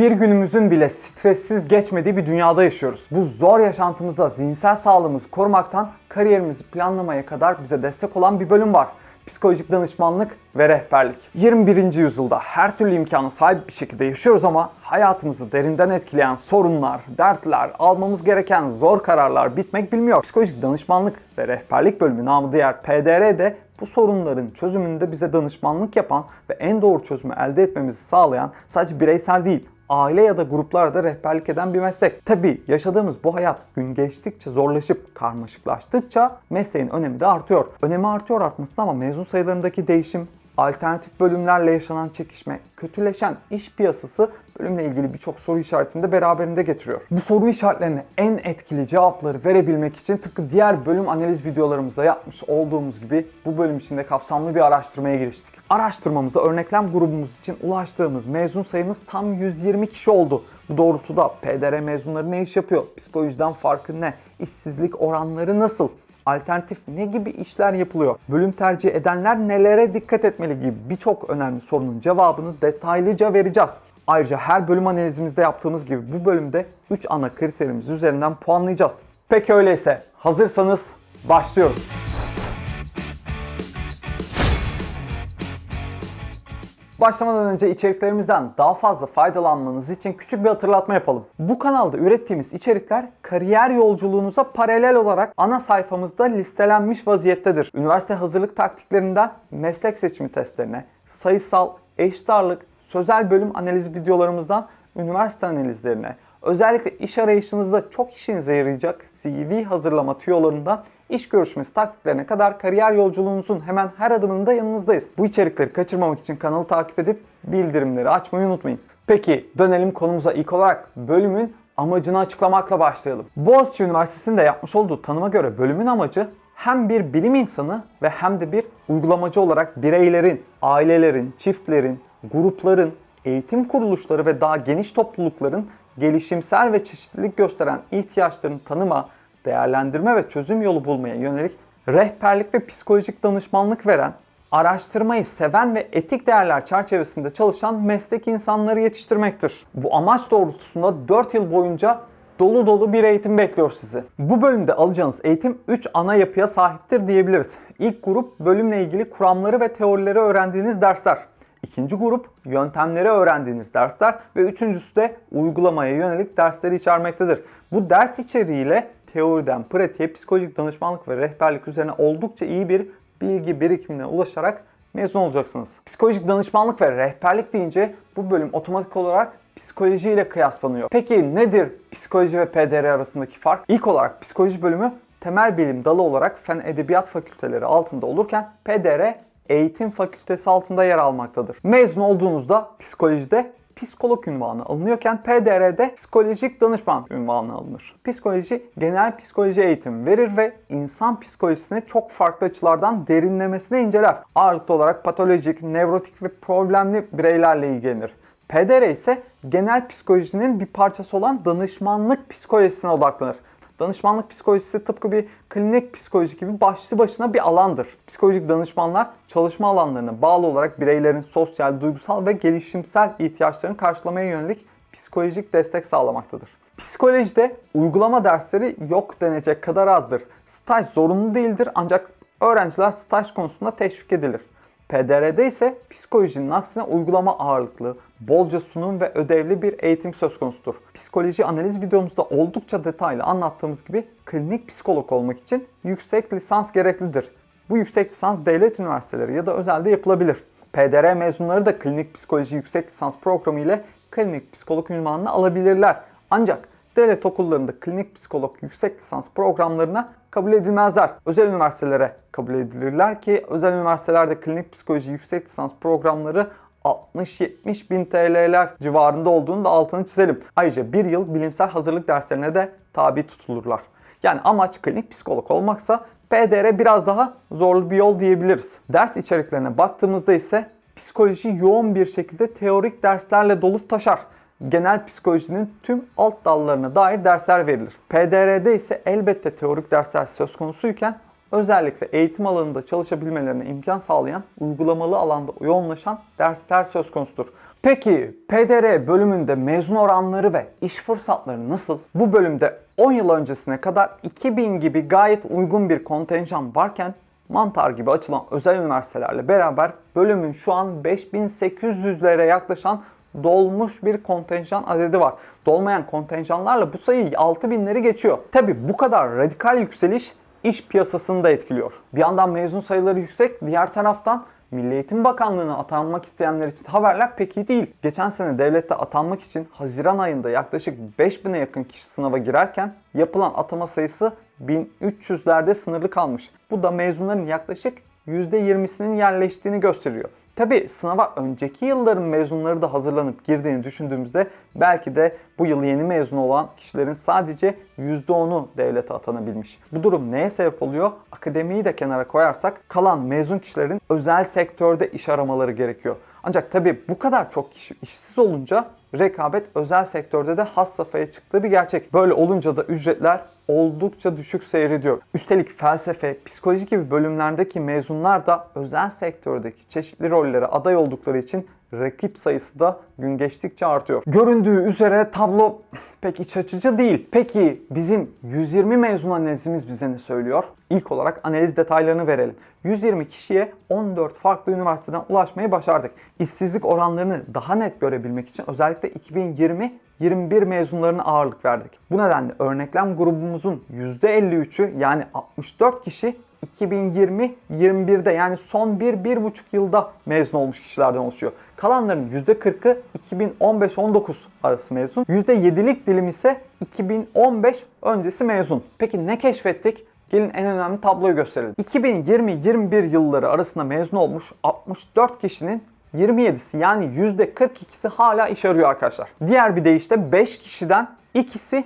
Hiçbir günümüzün bile stressiz geçmediği bir dünyada yaşıyoruz. Bu zor yaşantımızda zihinsel sağlığımızı korumaktan kariyerimizi planlamaya kadar bize destek olan bir bölüm var. Psikolojik danışmanlık ve rehberlik. 21. yüzyılda her türlü imkana sahip bir şekilde yaşıyoruz ama hayatımızı derinden etkileyen sorunlar, dertler, almamız gereken zor kararlar bitmek bilmiyor. Psikolojik danışmanlık ve rehberlik bölümü namı diğer PDR de bu sorunların çözümünde bize danışmanlık yapan ve en doğru çözümü elde etmemizi sağlayan sadece bireysel değil, aile ya da gruplarda rehberlik eden bir meslek. Tabii yaşadığımız bu hayat gün geçtikçe zorlaşıp karmaşıklaştıkça mesleğin önemi de artıyor. Önemi artıyor artmasın ama mezun sayılarındaki değişim, alternatif bölümlerle yaşanan çekişme, kötüleşen iş piyasası bölümle ilgili birçok soru işaretini de beraberinde getiriyor. Bu soru işaretlerine en etkili cevapları verebilmek için tıpkı diğer bölüm analiz videolarımızda yapmış olduğumuz gibi bu bölüm içinde kapsamlı bir araştırmaya giriştik. Araştırmamızda örneklem grubumuz için ulaştığımız mezun sayımız tam 120 kişi oldu. Bu doğrultuda PDR mezunları ne iş yapıyor? Psikolojiden farkı ne? İşsizlik oranları nasıl? Alternatif ne gibi işler yapılıyor? Bölüm tercih edenler nelere dikkat etmeli gibi birçok önemli sorunun cevabını detaylıca vereceğiz. Ayrıca her bölüm analizimizde yaptığımız gibi bu bölümde 3 ana kriterimiz üzerinden puanlayacağız. Peki öyleyse hazırsanız başlıyoruz. Başlamadan önce içeriklerimizden daha fazla faydalanmanız için küçük bir hatırlatma yapalım. Bu kanalda ürettiğimiz içerikler kariyer yolculuğunuza paralel olarak ana sayfamızda listelenmiş vaziyettedir. Üniversite hazırlık taktiklerinden meslek seçimi testlerine, sayısal, eşit ağırlık, sözel bölüm analiz videolarımızdan üniversite analizlerine, özellikle iş arayışınızda çok işinize yarayacak CV hazırlama tüyolarından iş görüşmesi taktiklerine kadar kariyer yolculuğunuzun hemen her adımında yanınızdayız. Bu içerikleri kaçırmamak için kanalı takip edip bildirimleri açmayı unutmayın. Peki dönelim konumuza ilk olarak bölümün amacını açıklamakla başlayalım. Boğaziçi Üniversitesi'nde yapmış olduğu tanıma göre bölümün amacı hem bir bilim insanı ve hem de bir uygulamacı olarak bireylerin, ailelerin, çiftlerin, grupların, eğitim kuruluşları ve daha geniş toplulukların gelişimsel ve çeşitlilik gösteren ihtiyaçlarını tanıma, değerlendirme ve çözüm yolu bulmaya yönelik rehberlik ve psikolojik danışmanlık veren, araştırmayı seven ve etik değerler çerçevesinde çalışan meslek insanları yetiştirmektir. Bu amaç doğrultusunda 4 yıl boyunca dolu dolu bir eğitim bekliyor sizi. Bu bölümde alacağınız eğitim 3 ana yapıya sahiptir diyebiliriz. İlk grup bölümle ilgili kuramları ve teorileri öğrendiğiniz dersler. İkinci grup yöntemleri öğrendiğiniz dersler ve üçüncüsü de uygulamaya yönelik dersleri içermektedir. Bu ders içeriğiyle teoriden pratiğe psikolojik danışmanlık ve rehberlik üzerine oldukça iyi bir bilgi birikimine ulaşarak mezun olacaksınız. Psikolojik danışmanlık ve rehberlik deyince bu bölüm otomatik olarak psikoloji ile kıyaslanıyor. Peki nedir psikoloji ve PDR arasındaki fark? İlk olarak psikoloji bölümü temel bilim dalı olarak fen edebiyat fakülteleri altında olurken PDR eğitim fakültesi altında yer almaktadır. Mezun olduğunuzda psikolojide psikolog ünvanı alınıyorken PDR'de psikolojik danışman ünvanı alınır. Psikoloji genel psikoloji eğitim verir ve insan psikolojisini çok farklı açılardan derinlemesine inceler. Ağırlıklı olarak patolojik, nevrotik ve problemli bireylerle ilgilenir. PDR ise genel psikolojinin bir parçası olan danışmanlık psikolojisine odaklanır. Danışmanlık psikolojisi tıpkı bir klinik psikoloji gibi başlı başına bir alandır. Psikolojik danışmanlar çalışma alanlarına bağlı olarak bireylerin sosyal, duygusal ve gelişimsel ihtiyaçlarını karşılamaya yönelik psikolojik destek sağlamaktadır. Psikolojide uygulama dersleri yok denecek kadar azdır. Staj zorunlu değildir ancak öğrenciler staj konusunda teşvik edilir. PDR'de ise psikolojinin aksine uygulama ağırlıklı, bolca sunum ve ödevli bir eğitim söz konusudur. Psikoloji analiz videomuzda oldukça detaylı anlattığımız gibi klinik psikolog olmak için yüksek lisans gereklidir. Bu yüksek lisans devlet üniversiteleri ya da özelde yapılabilir. PDR mezunları da klinik psikoloji yüksek lisans programı ile klinik psikolog ünvanını alabilirler. Ancak devlet okullarında klinik psikolog yüksek lisans programlarına kabul edilmezler. Özel üniversitelere kabul edilirler ki özel üniversitelerde klinik psikoloji yüksek lisans programları 60-70 bin TL'ler civarında olduğunu da altını çizelim. Ayrıca bir yıl bilimsel hazırlık derslerine de tabi tutulurlar. Yani amaç klinik psikolog olmaksa PDR biraz daha zorlu bir yol diyebiliriz. Ders içeriklerine baktığımızda ise psikoloji yoğun bir şekilde teorik derslerle dolup taşar genel psikolojinin tüm alt dallarına dair dersler verilir. PDR'de ise elbette teorik dersler söz konusuyken özellikle eğitim alanında çalışabilmelerine imkan sağlayan uygulamalı alanda yoğunlaşan dersler söz konusudur. Peki PDR bölümünde mezun oranları ve iş fırsatları nasıl? Bu bölümde 10 yıl öncesine kadar 2000 gibi gayet uygun bir kontenjan varken Mantar gibi açılan özel üniversitelerle beraber bölümün şu an 5800'lere yaklaşan dolmuş bir kontenjan adedi var. Dolmayan kontenjanlarla bu sayı 6000'leri geçiyor. Tabi bu kadar radikal yükseliş iş piyasasını da etkiliyor. Bir yandan mezun sayıları yüksek, diğer taraftan Milli Eğitim Bakanlığı'na atanmak isteyenler için haberler pek iyi değil. Geçen sene devlette atanmak için Haziran ayında yaklaşık 5000'e yakın kişi sınava girerken yapılan atama sayısı 1300'lerde sınırlı kalmış. Bu da mezunların yaklaşık %20'sinin yerleştiğini gösteriyor. Tabi sınava önceki yılların mezunları da hazırlanıp girdiğini düşündüğümüzde belki de bu yıl yeni mezun olan kişilerin sadece %10'u devlete atanabilmiş. Bu durum neye sebep oluyor? Akademiyi de kenara koyarsak kalan mezun kişilerin özel sektörde iş aramaları gerekiyor. Ancak tabi bu kadar çok kişi işsiz olunca rekabet özel sektörde de has safhaya çıktığı bir gerçek. Böyle olunca da ücretler oldukça düşük seyrediyor. Üstelik felsefe, psikoloji gibi bölümlerdeki mezunlar da özel sektördeki çeşitli rollere aday oldukları için rakip sayısı da gün geçtikçe artıyor. Göründüğü üzere tablo pek iç açıcı değil. Peki bizim 120 mezun analizimiz bize ne söylüyor? İlk olarak analiz detaylarını verelim. 120 kişiye 14 farklı üniversiteden ulaşmayı başardık. İşsizlik oranlarını daha net görebilmek için özellikle 2020 21 mezunlarına ağırlık verdik. Bu nedenle örneklem grubumuzun %53'ü yani 64 kişi 2020-21'de yani son 1-1,5 yılda mezun olmuş kişilerden oluşuyor. Kalanların %40'ı 2015-19 arası mezun. %7'lik dilim ise 2015 öncesi mezun. Peki ne keşfettik? Gelin en önemli tabloyu gösterelim. 2020-21 yılları arasında mezun olmuş 64 kişinin 27'si yani %42'si hala iş arıyor arkadaşlar. Diğer bir deyişle 5 kişiden ikisi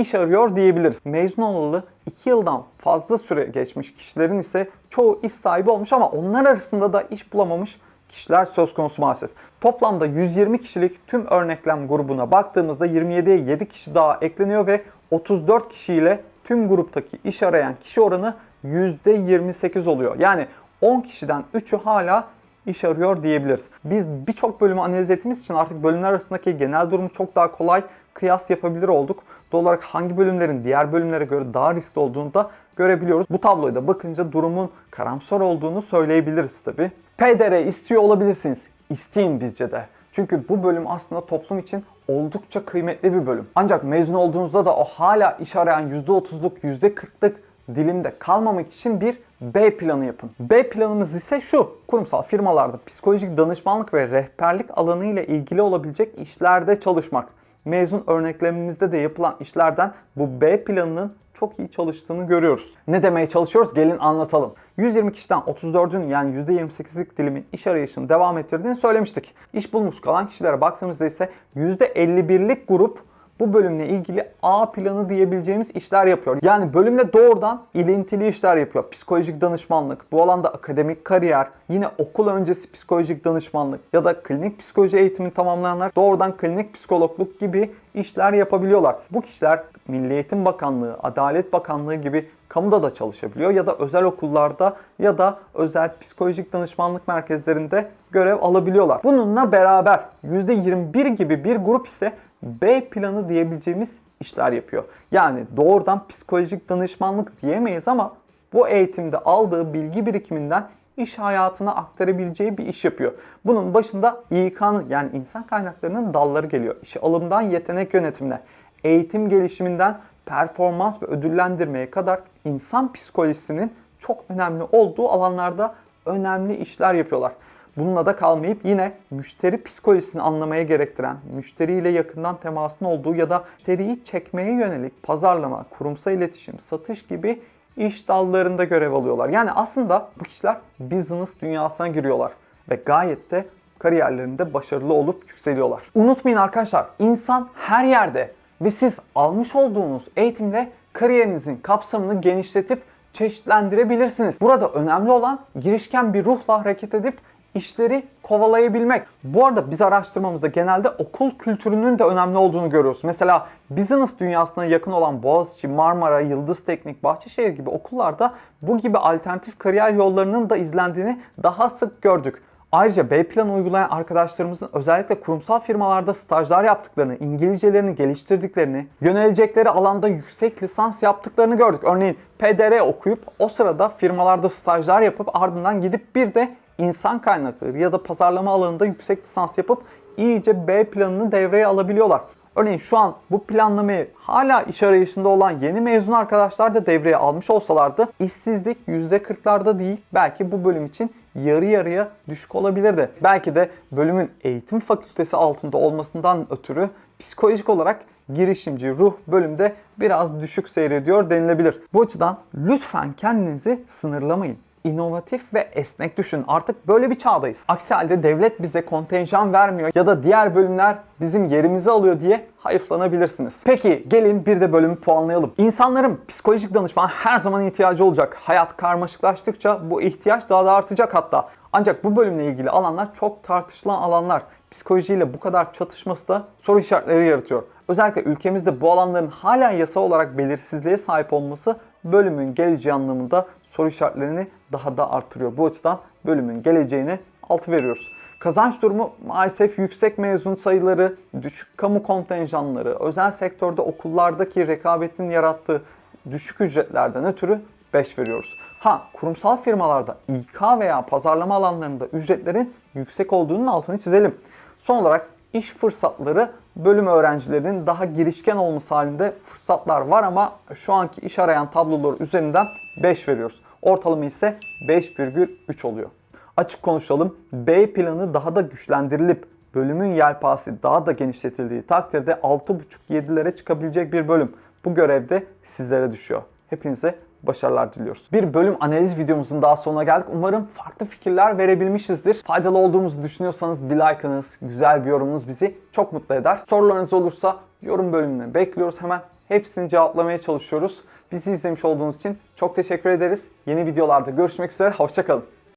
iş arıyor diyebiliriz. Mezun olalı 2 yıldan fazla süre geçmiş kişilerin ise çoğu iş sahibi olmuş ama onlar arasında da iş bulamamış kişiler söz konusu maalesef. Toplamda 120 kişilik tüm örneklem grubuna baktığımızda 27'ye 7 kişi daha ekleniyor ve 34 kişiyle tüm gruptaki iş arayan kişi oranı %28 oluyor. Yani 10 kişiden 3'ü hala iş arıyor diyebiliriz. Biz birçok bölümü analiz ettiğimiz için artık bölümler arasındaki genel durumu çok daha kolay kıyas yapabilir olduk. Doğal olarak hangi bölümlerin diğer bölümlere göre daha riskli olduğunu da görebiliyoruz. Bu tabloya da bakınca durumun karamsar olduğunu söyleyebiliriz tabi. PDR istiyor olabilirsiniz. İsteyin bizce de. Çünkü bu bölüm aslında toplum için oldukça kıymetli bir bölüm. Ancak mezun olduğunuzda da o hala iş arayan %30'luk, %40'lık dilimde kalmamak için bir B planı yapın. B planımız ise şu. Kurumsal firmalarda psikolojik danışmanlık ve rehberlik alanı ile ilgili olabilecek işlerde çalışmak. Mezun örneklemimizde de yapılan işlerden bu B planının çok iyi çalıştığını görüyoruz. Ne demeye çalışıyoruz? Gelin anlatalım. 120 kişiden 34'ün yani %28'lik dilimin iş arayışını devam ettirdiğini söylemiştik. İş bulmuş kalan kişilere baktığımızda ise %51'lik grup bu bölümle ilgili A planı diyebileceğimiz işler yapıyor. Yani bölümle doğrudan ilintili işler yapıyor. Psikolojik danışmanlık, bu alanda akademik kariyer, yine okul öncesi psikolojik danışmanlık ya da klinik psikoloji eğitimini tamamlayanlar doğrudan klinik psikologluk gibi işler yapabiliyorlar. Bu kişiler Milli Eğitim Bakanlığı, Adalet Bakanlığı gibi kamuda da çalışabiliyor ya da özel okullarda ya da özel psikolojik danışmanlık merkezlerinde görev alabiliyorlar. Bununla beraber %21 gibi bir grup ise B planı diyebileceğimiz işler yapıyor. Yani doğrudan psikolojik danışmanlık diyemeyiz ama bu eğitimde aldığı bilgi birikiminden iş hayatına aktarabileceği bir iş yapıyor. Bunun başında İK'nın yani insan kaynaklarının dalları geliyor. İşe alımdan yetenek yönetimine, eğitim gelişiminden performans ve ödüllendirmeye kadar insan psikolojisinin çok önemli olduğu alanlarda önemli işler yapıyorlar. Bununla da kalmayıp yine müşteri psikolojisini anlamaya gerektiren, müşteriyle yakından temasın olduğu ya da müşteriyi çekmeye yönelik pazarlama, kurumsal iletişim, satış gibi iş dallarında görev alıyorlar. Yani aslında bu kişiler business dünyasına giriyorlar ve gayet de kariyerlerinde başarılı olup yükseliyorlar. Unutmayın arkadaşlar, insan her yerde ve siz almış olduğunuz eğitimle kariyerinizin kapsamını genişletip çeşitlendirebilirsiniz. Burada önemli olan girişken bir ruhla hareket edip işleri kovalayabilmek. Bu arada biz araştırmamızda genelde okul kültürünün de önemli olduğunu görüyoruz. Mesela business dünyasına yakın olan Boğaziçi, Marmara, Yıldız Teknik, Bahçeşehir gibi okullarda bu gibi alternatif kariyer yollarının da izlendiğini daha sık gördük. Ayrıca B planı uygulayan arkadaşlarımızın özellikle kurumsal firmalarda stajlar yaptıklarını, İngilizcelerini geliştirdiklerini, yönelecekleri alanda yüksek lisans yaptıklarını gördük. Örneğin PDR okuyup o sırada firmalarda stajlar yapıp ardından gidip bir de insan kaynakları ya da pazarlama alanında yüksek lisans yapıp iyice B planını devreye alabiliyorlar. Örneğin şu an bu planlamayı hala iş arayışında olan yeni mezun arkadaşlar da devreye almış olsalardı işsizlik %40'larda değil belki bu bölüm için yarı yarıya düşük olabilirdi. Belki de bölümün eğitim fakültesi altında olmasından ötürü psikolojik olarak girişimci ruh bölümde biraz düşük seyrediyor denilebilir. Bu açıdan lütfen kendinizi sınırlamayın inovatif ve esnek düşünün. Artık böyle bir çağdayız. Aksi halde devlet bize kontenjan vermiyor ya da diğer bölümler bizim yerimizi alıyor diye hayıflanabilirsiniz. Peki gelin bir de bölümü puanlayalım. İnsanların psikolojik danışman her zaman ihtiyacı olacak. Hayat karmaşıklaştıkça bu ihtiyaç daha da artacak hatta. Ancak bu bölümle ilgili alanlar çok tartışılan alanlar. Psikolojiyle bu kadar çatışması da soru işaretleri yaratıyor. Özellikle ülkemizde bu alanların hala yasa olarak belirsizliğe sahip olması bölümün geleceği anlamında soru işaretlerini daha da artırıyor. Bu açıdan bölümün geleceğine altı veriyoruz. Kazanç durumu maalesef yüksek mezun sayıları, düşük kamu kontenjanları, özel sektörde okullardaki rekabetin yarattığı düşük ücretlerden ötürü 5 veriyoruz. Ha kurumsal firmalarda İK veya pazarlama alanlarında ücretlerin yüksek olduğunun altını çizelim. Son olarak iş fırsatları bölüm öğrencilerinin daha girişken olması halinde fırsatlar var ama şu anki iş arayan tabloları üzerinden 5 veriyoruz. Ortalama ise 5,3 oluyor. Açık konuşalım. B planı daha da güçlendirilip bölümün yelpazesi daha da genişletildiği takdirde 6,5-7'lere çıkabilecek bir bölüm. Bu görevde sizlere düşüyor. Hepinize başarılar diliyoruz. Bir bölüm analiz videomuzun daha sonuna geldik. Umarım farklı fikirler verebilmişizdir. Faydalı olduğumuzu düşünüyorsanız bir like'ınız, güzel bir yorumunuz bizi çok mutlu eder. Sorularınız olursa yorum bölümüne bekliyoruz. Hemen hepsini cevaplamaya çalışıyoruz. Bizi izlemiş olduğunuz için çok teşekkür ederiz. Yeni videolarda görüşmek üzere. Hoşçakalın.